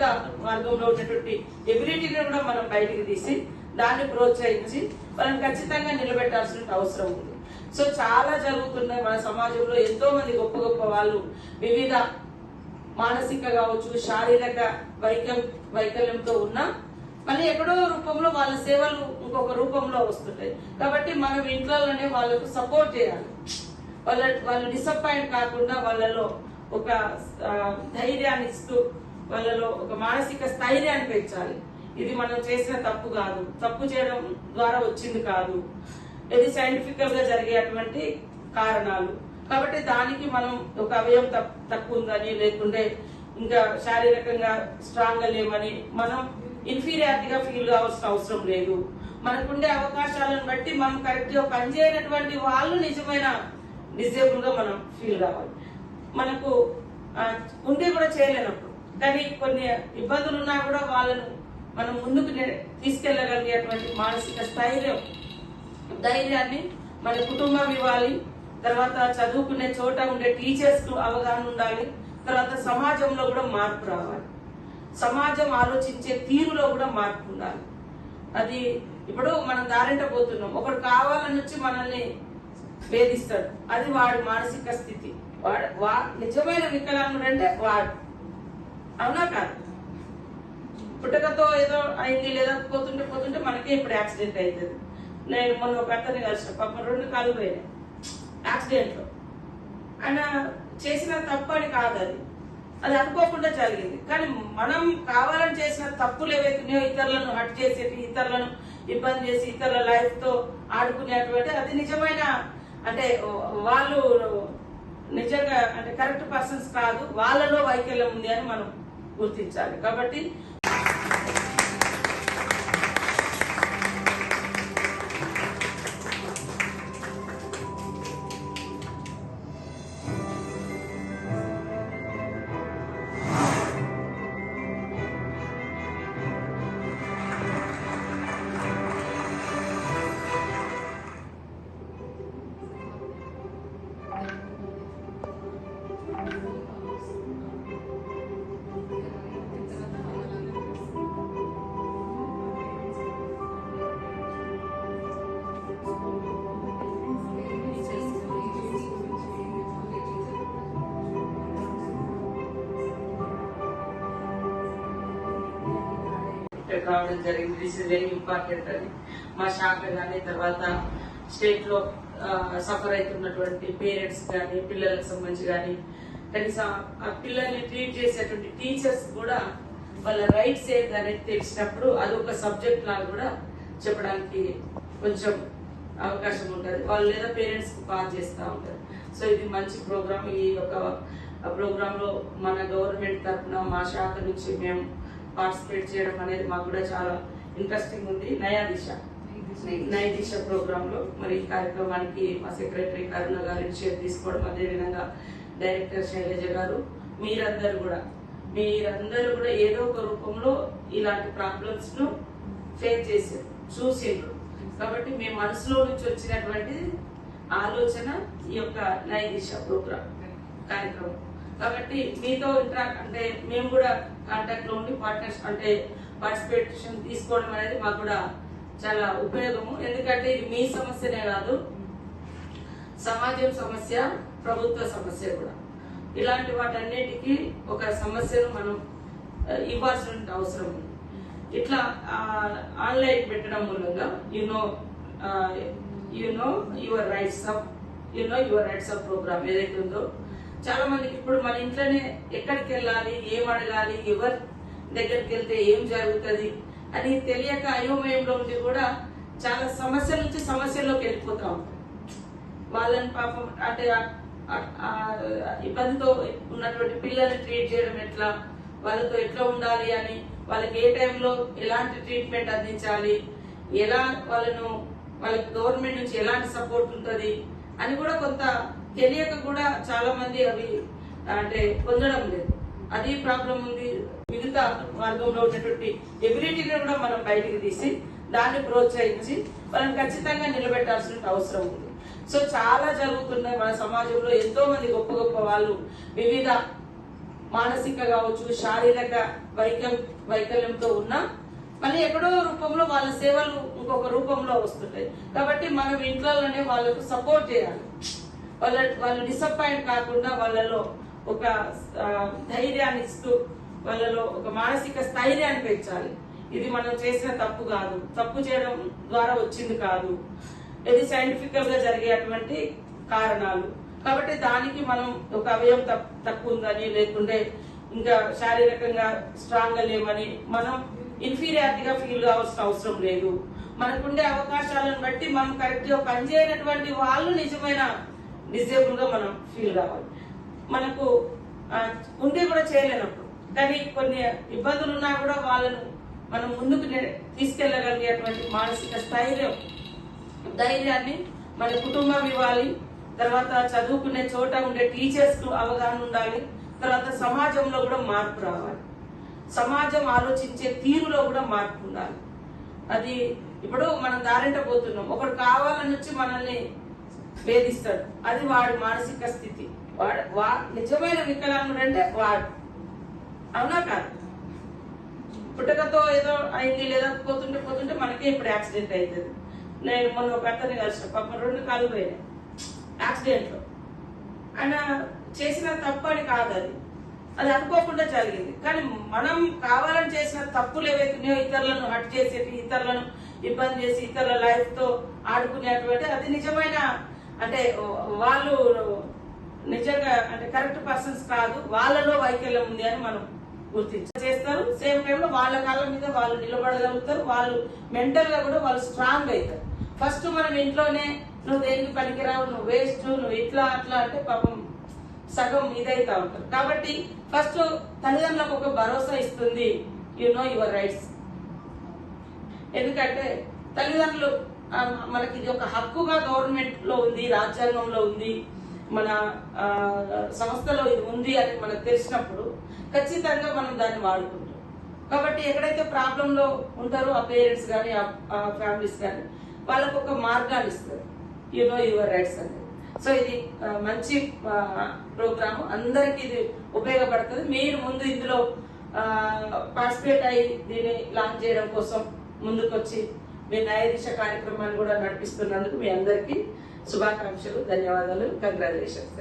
జీవిత మార్గంలో ఉన్నటువంటి ఎబిలిటీని కూడా మనం బయటికి తీసి దాన్ని ప్రోత్సహించి వాళ్ళని ఖచ్చితంగా నిలబెట్టాల్సిన అవసరం ఉంది. సో చాలా జరుగుతున్నాయి మన సమాజంలో ఎంతో మంది గొప్ప గొప్ప వాళ్ళు వివిధ మానసిక కావచ్చు శారీరక వైకల్ వైకల్యంతో ఉన్న మళ్ళీ ఎక్కడో రూపంలో వాళ్ళ సేవలు ఇంకొక రూపంలో వస్తుంటాయి కాబట్టి మనం ఇంట్లోనే వాళ్ళకు సపోర్ట్ చేయాలి. వాళ్ళ వాళ్ళు డిసప్పాయింట్ కాకుండా వాళ్ళలో ఒక ధైర్యాన్ని ఇస్తూ వాళ్ళలో ఒక మానసిక స్థైర్యాన్ని పెంచాలి. ఇది మనం చేసిన తప్పు కాదు. తప్పు చేయడం ద్వారా వచ్చింది కాదు. ఇది సైంటిఫికల్గా జరిగేటువంటి కారణాలు. కాబట్టి దానికి మనం ఒక అవయం తక్కువ ఉందని లేకుంటే ఇంకా శారీరకంగా స్ట్రాంగ్గా లేవని మనం ఇన్ఫీరియారిటీగా ఫీల్ కావాల్సిన అవసరం లేదు. మనకుండే అవకాశాలను బట్టి మనం కరెక్ట్గా పనిచేయనటువంటి వాళ్ళు నిజమైన డిసేబుల్గా మనం ఫీల్ కావాలి. మనకు ఉంటే ఉండి కూడా చేయలేనప్పుడు కానీ కొన్ని ఇబ్బందులు ఉన్నా కూడా వాళ్ళను మనం ముందుకు తీసుకెళ్ళగలిగేటువంటి తీసుకెళ్ళగలిగేటువంటి మానసిక స్థైర్యం ధైర్యాన్ని మన కుటుంబం ఇవ్వాలి. తర్వాత చదువుకునే చోట ఉండే టీచర్స్కు అవగాహన ఉండాలి. తర్వాత సమాజంలో కూడా మార్పు రావాలి. సమాజం ఆలోచించే తీరులో కూడా మార్పు ఉండాలి. అది ఇప్పుడు మనం దారింట పోతున్నాం ఒకడు కావాలని వచ్చి మనల్ని వేధిస్తాడు. అది వాడి మానసిక స్థితి. వాడు వా నిజమైన వికలాంగుడు అంటే వాడు. అవునా కాదు? పుట్టకతో ఏదో అయింది లేదా పోతుంటే పోతుంటే మనకే ఇప్పుడు యాక్సిడెంట్ అవుతుంది. నేను మొన్న ఒక అతన్ని కలిసిన పాపం రెండు కాలు పోయినాయి. యాక్సిడెంట్లో. ఆయన చేసిన తప్పు అని కాదు అది. అది అనుకోకుండా జరిగింది. కానీ మనం కావాలని చేసిన తప్పులు ఏవైతున్నాయో ఇతరులను హట్ చేసేటి ఇతరులను ఇబ్బంది చేసి ఇతరుల లైఫ్తో ఆడుకునేటువంటి అది నిజమైన అంటే వాళ్ళు నిజంగా అంటే కరెక్ట్ పర్సన్స్ కాదు వాళ్ళలో వైకల్యం ఉంది అని మనం గుర్తించాలి. కాబట్టి ఇక్కడ రావడం జరిగింది. దిస్ ఇస్ వెరీ ఇంపార్టెంట్ అని మా శాఖ కానీ తర్వాత స్టేట్లో సఫర్ అవుతున్నటువంటి పేరెంట్స్ కానీ పిల్లలకు సంబంధించి కానీ కనీసం ఆ పిల్లల్ని ట్రీట్ చేసేటువంటి టీచర్స్ కూడా వాళ్ళ రైట్స్ ఏంటి అనేది తెలిసినప్పుడు అది ఒక సబ్జెక్ట్ లాగా కూడా చెప్పడానికి కొంచెం అవకాశం ఉంటుంది. వాళ్ళు లేదా పేరెంట్స్కి పాస్ చేస్తూ ఉంటారు. సో ఇది మంచి ప్రోగ్రామ్ ఈ యొక్క ప్రోగ్రాంలో మన గవర్నమెంట్ తరఫున మా శాఖ నుంచి మేము పార్టిసిపేట్ చేయడం అనేది మాకు కూడా చాలా ఇంట్రెస్టింగ్ ఉంది. నయా దిశ నయ దిశ ప్రోగ్రామ్లో మరి ఈ కార్యక్రమానికి మా సెక్రటరీ కరుణ గారు ఇనిషియేట్ తీసుకోవడం అదేవిధంగా డైరెక్టర్ శైలజ గారు మీరందరూ కూడా. మీరందరూ కూడా ఏదో ఒక రూపంలో ఇలాంటి ప్రాబ్లమ్స్ను ఫేస్ చేసారు చూసిండ్రు. కాబట్టి మీ మనసులో నుంచి వచ్చినటువంటి ఆలోచన ఈ యొక్క నయ దిశ ప్రోగ్రామ్ కార్యక్రమం. కాబట్టి మీతో ఇంట్రాక్ట్ అంటే మేము కూడా కాంటాక్ట్లో ఉండి పార్ట్నర్స్ అంటే పార్టిసిపేషన్ తీసుకోవడం అనేది మాకు కూడా చాలా ఉపయోగము. ఎందుకంటే ఇది మీ సమస్యనే కాదు సమాజం సమస్య ప్రభుత్వ సమస్య కూడా. ఇలాంటి వాటన్నిటికీ ఒక సమస్యను మనం ఇవ్వాల్సిన అవసరం ఉంది. ఇట్లా ఆన్లైన్ పెట్టడం మూలంగా you know you know your rights of you know your rights of programme ఏదైతే ఉందో చాలా మందికి ఇప్పుడు మన ఇంట్లోనే ఎక్కడికి వెళ్ళాలి ఏం అడగాలి ఎవరి దగ్గరికి వెళ్తే ఏం జరుగుతుంది అని తెలియక అయోమయంలో ఉండి కూడా చాలా సమస్య నుంచి సమస్యల్లోకి వెళ్ళిపోతా ఉంటాం. వాళ్ళని పాపం అంటే ఇబ్బందితో ఉన్నటువంటి పిల్లల్ని ట్రీట్ చేయడం ఎట్లా వాళ్ళతో ఎట్లా ఉండాలి అని వాళ్ళకి ఏ టైంలో ఎలాంటి ట్రీట్మెంట్ అందించాలి ఎలా వాళ్ళను వాళ్ళకి గవర్నమెంట్ నుంచి ఎలాంటి సపోర్ట్ ఉంటుంది అని కూడా కొంత తెలియక కూడా చాలా మంది అవి అంటే పొందడం లేదు. అది ప్రాబ్లం ఉంది. మిగతా మార్గంలో ఉన్నటువంటి ఎబిలిటీని కూడా మనం బయటికి తీసి దాన్ని ప్రోత్సహించి మనం ఖచ్చితంగా నిలబెట్టాల్సిన అవసరం ఉంది. సో చాలా జరుగుతున్నాయి. మన సమాజంలో ఎంతో మంది గొప్ప గొప్ప వాళ్ళు వివిధ మానసిక కావచ్చు శారీరక వైకల్ వైకల్యంతో ఉన్న మళ్ళీ ఎక్కడో రూపంలో వాళ్ళ సేవలు ఇంకొక రూపంలో వస్తుంటాయి. కాబట్టి మనం ఇంట్లోనే వాళ్ళకు సపోర్ట్ చేయాలి. వాళ్ళ వాళ్ళు డిసప్పాయింట్ కాకుండా వాళ్ళలో ఒక ధైర్యాన్ని ఇస్తూ వాళ్ళలో ఒక మానసిక స్థైర్యాన్ని పెంచాలి. ఇది మనం చేసిన తప్పు కాదు. తప్పు చేయడం ద్వారా వచ్చింది కాదు. ఇది సైంటిఫికల్గా జరిగేటువంటి కారణాలు. కాబట్టి దానికి మనం ఒక అవయం తక్కువ ఉందని లేకుంటే ఇంకా శారీరకంగా స్ట్రాంగ్గా లేమని మనం ఇన్ఫీరియారిటీగా ఫీల్ కావాల్సిన అవసరం లేదు. మనకుండే అవకాశాలను బట్టి మనం కరెక్ట్గా పనిచేయనటువంటి వాళ్ళు నిజమైన డిజేబుల్గా మనం ఫీల్ కావాలి. మనకు ఉంటే ఉండి కూడా చేయలేనప్పుడు. కానీ కొన్ని ఇబ్బందులు ఉన్నా కూడా వాళ్ళను మనం ముందుకు నే- తీసుకెళ్ళగలిగేటువంటి మానసిక స్థైర్యం ధైర్యాన్ని మన కుటుంబం ఇవ్వాలి. తర్వాత చదువుకునే చోట ఉండే టీచర్స్కు అవగాహన ఉండాలి. తర్వాత సమాజంలో కూడా మార్పు రావాలి. సమాజం ఆలోచించే తీరులో కూడా మార్పు ఉండాలి. అది ఇప్పుడు మనం దారింట పోతున్నాం. ఒకడు కావాలని వచ్చి మనల్ని భేదిస్తాడు అది వాడి మానసిక స్థితి. వాడు వా నిజమైన వికలాంగుడు అంటే వాడు. అవునా కాదు? పుట్టకతో ఏదో అయింది లేదా పోతుంటే పోతుంటే మనకే ఇప్పుడు యాక్సిడెంట్ అవుతుంది నేను మొన్న ఒక అతన్ని కలిసిన పాపం రెండు కాలు పోయినాయి. యాక్సిడెంట్లో. ఆయన చేసిన తప్పు అని కాదు అది. అది అనుకోకుండా జరిగింది. కానీ మనం కావాలని చేసిన తప్పులు ఏవైతున్నాయో ఇతరులను హట్ చేసేటి ఇతరులను ఇబ్బంది చేసి ఇతరుల లైఫ్తో ఆడుకునేటువంటి అది నిజమైన అంటే వాళ్ళు నిజంగా అంటే కరెక్ట్ పర్సన్స్ కాదు వాళ్ళలో వైకల్యం ఉంది అని మనం గుర్తించి. చేస్తారు సేమ్ టైంలో వాళ్ళ కాళ్ళ మీద వాళ్ళు నిలబడగలుగుతారు వాళ్ళు మెంటల్గా కూడా వాళ్ళు స్ట్రాంగ్ అవుతారు. ఫస్ట్ మనం ఇంట్లోనే నువ్వు దేనికి పనికిరావు? నువ్వు వేస్ట్ నువ్వు ఇట్లా అట్లా అంటే పాపం సగం ఇదైతా ఉంటారు. కాబట్టి ఫస్ట్ తల్లిదండ్రులకు ఒక భరోసా ఇస్తుంది. యు నో యువర్ రైట్స్ ఎందుకంటే తల్లిదండ్రులు మనకి ఇది ఒక హక్కుగా గవర్నమెంట్లో ఉంది రాజ్యాంగంలో ఉంది మన సంస్థలో ఇది ఉంది అని మనకు తెలిసినప్పుడు ఖచ్చితంగా మనం దాన్ని వాడుకుంటాం. కాబట్టి ఎక్కడైతే ప్రాబ్లంలో ఉంటారో ఆ పేరెంట్స్ కానీ ఆ ఫ్యామిలీస్ కానీ వాళ్ళకు ఒక మార్గాన్ని ఇస్తారు యు నో యువర్ రైట్స్ అనేది సో ఇది మంచి ప్రోగ్రామ్. అందరికి ఇది ఉపయోగపడుతుంది. మీరు ముందు ఇందులో పార్టిసిపేట్ అయ్యి దీన్ని లాంచ్ చేయడం కోసం ముందుకొచ్చి మీ న్యాయదీక్ష కార్యక్రమాన్ని కూడా నడిపిస్తున్నందుకు మీ అందరికీ శుభాకాంక్షలు ధన్యవాదాలు. కంగ్రాచులేషన్స్